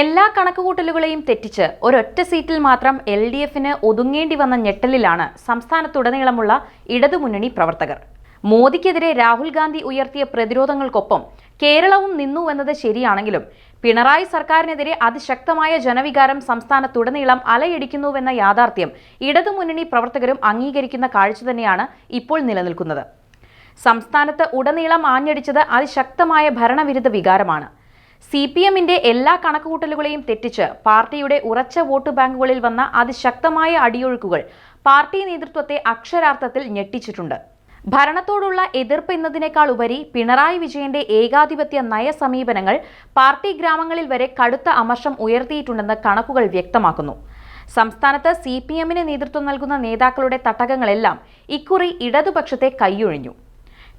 എല്ലാ കണക്കുകൂട്ടലുകളെയും തെറ്റിച്ച് ഒരൊറ്റ സീറ്റിൽ മാത്രം എൽ ഡി എഫിന് ഒതുങ്ങേണ്ടി വന്ന ഞെട്ടലിലാണ് സംസ്ഥാനത്തുടനീളമുള്ള ഇടതുമുന്നണി പ്രവർത്തകർ. മോദിക്കെതിരെ രാഹുൽ ഗാന്ധി ഉയർത്തിയ പ്രതിരോധങ്ങൾക്കൊപ്പം കേരളവും നിന്നു എന്നത് ശരിയാണെങ്കിലും പിണറായി സർക്കാരിനെതിരെ അതിശക്തമായ ജനവികാരം സംസ്ഥാനത്തുടനീളം അലയടിക്കുന്നുവെന്ന യാഥാർത്ഥ്യം ഇടതുമുന്നണി പ്രവർത്തകരും അംഗീകരിക്കുന്ന കാഴ്ച തന്നെയാണ് ഇപ്പോൾ നിലനിൽക്കുന്നത്. സംസ്ഥാനത്ത് ഉടനീളം ആഞ്ഞടിച്ചത് അതിശക്തമായ ഭരണവിരുദ്ധ വികാരമാണ്. സി പി എമ്മിന്റെ എല്ലാ കണക്കുകൂട്ടലുകളെയും തെറ്റിച്ച് പാർട്ടിയുടെ ഉറച്ച വോട്ട് ബാങ്കുകളിൽ വന്ന അതിശക്തമായ അടിയൊഴുക്കുകൾ പാർട്ടി നേതൃത്വത്തെ അക്ഷരാർത്ഥത്തിൽ ഞെട്ടിച്ചിട്ടുണ്ട്. ഭരണത്തോടുള്ള എതിർപ്പ് എന്നതിനേക്കാൾ ഉപരി പിണറായി വിജയന്റെ ഏകാധിപത്യ നയ സമീപനങ്ങൾ പാർട്ടി ഗ്രാമങ്ങളിൽ വരെ കടുത്ത അമർഷം ഉയർത്തിയിട്ടുണ്ടെന്ന് കണക്കുകൾ വ്യക്തമാക്കുന്നു. സംസ്ഥാനത്ത് സി പി എമ്മിന് നേതൃത്വം നൽകുന്ന നേതാക്കളുടെ തട്ടകങ്ങളെല്ലാം ഇക്കുറി ഇടതുപക്ഷത്തെ കൈയൊഴിഞ്ഞു.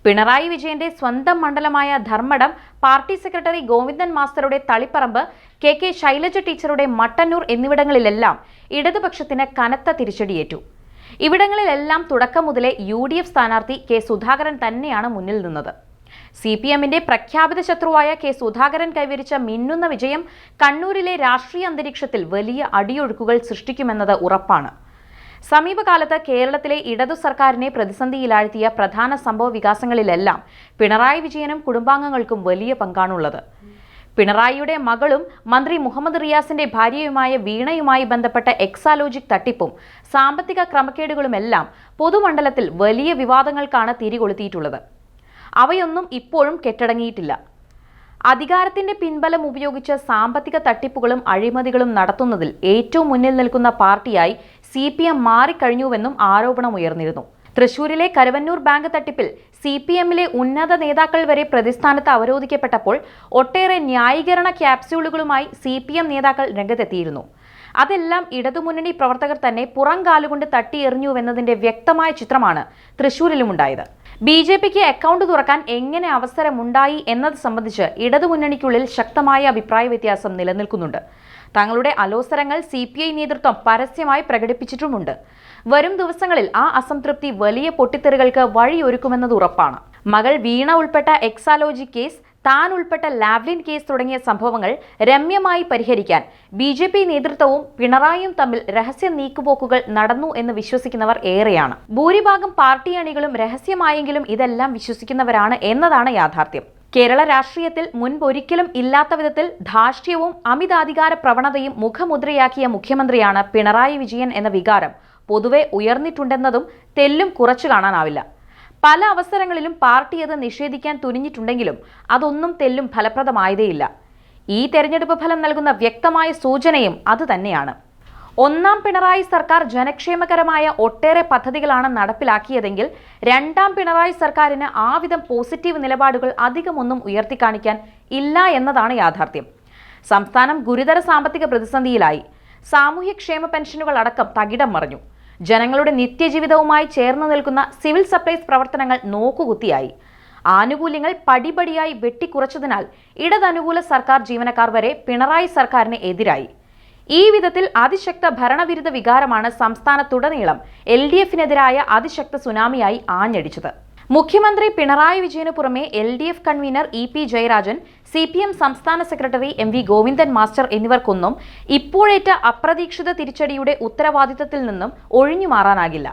പിണറായി വിജയന്റെ സ്വന്തം മണ്ഡലമായ ധർമ്മടം പാർട്ടി സെക്രട്ടറി ഗോവിന്ദൻ മാസ്റ്ററുടെ തളിപ്പറമ്പ് കെ കെ ശൈലജ ടീച്ചറുടെ മട്ടന്നൂർ എന്നിവിടങ്ങളിലെല്ലാം ഇടതുപക്ഷത്തിന് കനത്ത തിരിച്ചടിയേറ്റു. ഇവിടങ്ങളിലെല്ലാം തുടക്കം മുതലേ യു ഡി എഫ് സ്ഥാനാർത്ഥി കെ സുധാകരൻ തന്നെയാണ് മുന്നിൽ നിന്നത്. സി പി എമ്മിന്റെ പ്രഖ്യാപിത ശത്രുവായ കെ സുധാകരൻ കൈവരിച്ച മിന്നുന്ന വിജയം കണ്ണൂരിലെ രാഷ്ട്രീയ അന്തരീക്ഷത്തിൽ വലിയ അടിയൊഴുക്കുകൾ സൃഷ്ടിക്കുമെന്നത് ഉറപ്പാണ്. സമീപകാലത്ത് കേരളത്തിലെ ഇടതു സർക്കാരിനെ പ്രതിസന്ധിയിലാഴ്ത്തിയ പ്രധാന സംഭവ വികാസങ്ങളിലെല്ലാം പിണറായി വിജയനും കുടുംബാംഗങ്ങൾക്കും വലിയ പങ്കാണുള്ളത്. പിണറായിയുടെ മകളും മന്ത്രി മുഹമ്മദ് റിയാസിന്റെ ഭാര്യയുമായ വീണയുമായി ബന്ധപ്പെട്ട എക്സാലോജിക് തട്ടിപ്പും സാമ്പത്തിക ക്രമക്കേടുകളുമെല്ലാം പൊതുമണ്ഡലത്തിൽ വലിയ വിവാദങ്ങൾക്കാണ് തിരികൊളുത്തിയിട്ടുള്ളത്. അവയൊന്നും ഇപ്പോഴും കെട്ടടങ്ങിയിട്ടില്ല. അധികാരത്തിന്റെ പിൻബലം ഉപയോഗിച്ച് സാമ്പത്തിക തട്ടിപ്പുകളും അഴിമതികളും നടത്തുന്നതിൽ ഏറ്റവും മുന്നിൽ നിൽക്കുന്ന പാർട്ടിയായി സി പി എം മാറിക്കഴിഞ്ഞുവെന്നും ആരോപണമുയർന്നിരുന്നു. തൃശൂരിലെ കരുവന്നൂർ ബാങ്ക് തട്ടിപ്പിൽ സി പി എമ്മിലെ ഉന്നത നേതാക്കൾ വരെ പ്രതിസ്ഥാനത്ത് അവരോധിക്കപ്പെട്ടപ്പോൾ ഒട്ടേറെ ന്യായീകരണ ക്യാപ്സ്യൂളുകളുമായി സി പി എം നേതാക്കൾ രംഗത്തെത്തിയിരുന്നു. അതെല്ലാം ഇടതുമുന്നണി പ്രവർത്തകർ തന്നെ പുറം കാലുകൊണ്ട് തട്ടിയെറിഞ്ഞുവെന്നതിന്റെ വ്യക്തമായ ചിത്രമാണ് തൃശൂരിലുമുണ്ടായത്. ബി ജെ പിക്ക് അക്കൗണ്ട് തുറക്കാൻ എങ്ങനെ അവസരമുണ്ടായി എന്നത് സംബന്ധിച്ച് ഇടതുമുന്നണിക്കുള്ളിൽ ശക്തമായ അഭിപ്രായ വ്യത്യാസം നിലനിൽക്കുന്നുണ്ട്. തങ്ങളുടെ അലോസരങ്ങൾ സി പി ഐ നേതൃത്വം പരസ്യമായി പ്രകടിപ്പിച്ചിട്ടുമുണ്ട്. വരും ദിവസങ്ങളിൽ ആ അസംതൃപ്തി വലിയ പൊട്ടിത്തെറികൾക്ക് വഴിയൊരുക്കുമെന്നത് ഉറപ്പാണ്. മകൾ വീണ ഉൾപ്പെട്ട എക്സാലോജി കേസ് താൻ ഉൾപ്പെട്ട ലാവ്ലിൻ കേസ് തുടങ്ങിയ സംഭവങ്ങൾ രമ്യമായി പരിഹരിക്കാൻ ബി ജെ പി നേതൃത്വവും പിണറായിയും തമ്മിൽ രഹസ്യ നീക്കുപോക്കുകൾ നടന്നു എന്ന് വിശ്വസിക്കുന്നവർ ഏറെയാണ്. ഭൂരിഭാഗം പാർട്ടി അണികളും രഹസ്യമായെങ്കിലും ഇതെല്ലാം വിശ്വസിക്കുന്നവരാണ് എന്നതാണ് യാഥാർത്ഥ്യം. കേരള രാഷ്ട്രീയത്തിൽ മുൻപൊരിക്കലും ഇല്ലാത്ത വിധത്തിൽ ധാർഷ്ട്യവും അമിതാധികാര പ്രവണതയും മുഖമുദ്രയാക്കിയ മുഖ്യമന്ത്രിയാണ് പിണറായി വിജയൻ എന്ന വികാരം പൊതുവെ ഉയർന്നിട്ടുണ്ടെന്നതും തെല്ലും കുറച്ചു കാണാനാവില്ല. പല അവസരങ്ങളിലും പാർട്ടി അത് നിഷേധിക്കാൻ തുനിഞ്ഞിട്ടുണ്ടെങ്കിലും അതൊന്നും തെല്ലും ഫലപ്രദമായതേയില്ല. ഈ തെരഞ്ഞെടുപ്പ് ഫലം നൽകുന്ന വ്യക്തമായ സൂചനയും അതുതന്നെയാണ് ഒന്നാം പിണറായി സർക്കാർ ജനക്ഷേമകരമായ ഒട്ടേറെ പദ്ധതികളാണ് നടപ്പിലാക്കിയതെങ്കിൽ രണ്ടാം പിണറായി സർക്കാരിന് ആവിധം പോസിറ്റീവ് നിലപാടുകൾ അധികമൊന്നും ഉയർത്തിക്കാണിക്കാൻ ഇല്ല എന്നതാണ് യാഥാർത്ഥ്യം. സംസ്ഥാനം ഗുരുതര സാമ്പത്തിക പ്രതിസന്ധിയിലായി. സാമൂഹ്യക്ഷേമ പെൻഷനുകൾ അടക്കം തകിടം മറിഞ്ഞു. ജനങ്ങളുടെ നിത്യജീവിതവുമായി ചേർന്ന് നിൽക്കുന്ന സിവിൽ സപ്ലൈസ് പ്രവർത്തനങ്ങൾ നോക്കുകുത്തിയായി. ആനുകൂല്യങ്ങൾ പടിപടിയായി വെട്ടിക്കുറച്ചതിനാൽ ഇടതനുകൂല സർക്കാർ ജീവനക്കാർ വരെ പിണറായി സർക്കാരിന് എതിരായി. ഈ വിധത്തിൽ അതിശക്ത ഭരണവിരുദ്ധ വികാരമാണ് സംസ്ഥാനത്തുടനീളം എൽ ഡി എഫിനെതിരായ അതിശക്ത സുനാമിയായി ആഞ്ഞടിച്ചത്. മുഖ്യമന്ത്രി പിണറായി വിജയന് പുറമെ L D F convener E P Jayarajan C P M സംസ്ഥാന secretary M V Govindan master എന്നിവർക്കൊന്നും ഇപ്പോഴേറ്റ അപ്രതീക്ഷിത തിരിച്ചടിയുടെ ഉത്തരവാദിത്തത്തിൽ നിന്നും ഒഴിഞ്ഞു മാറാനാകില്ല.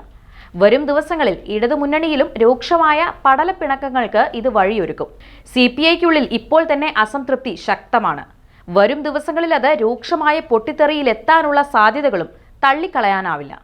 വരും ദിവസങ്ങളിൽ ഇടതുമുന്നണിയിലും രൂക്ഷമായ പടലപ്പിണക്കങ്ങൾക്ക് ഇത് വഴിയൊരുക്കും. സി പി ഐക്കുള്ളിൽ ഇപ്പോൾ തന്നെ അസംതൃപ്തി ശക്തമാണ്. വരും ദിവസങ്ങളിൽ അത് രൂക്ഷമായ പൊട്ടിത്തെറിയിലെത്താനുള്ള സാധ്യതകളും തള്ളിക്കളയാനാവില്ല.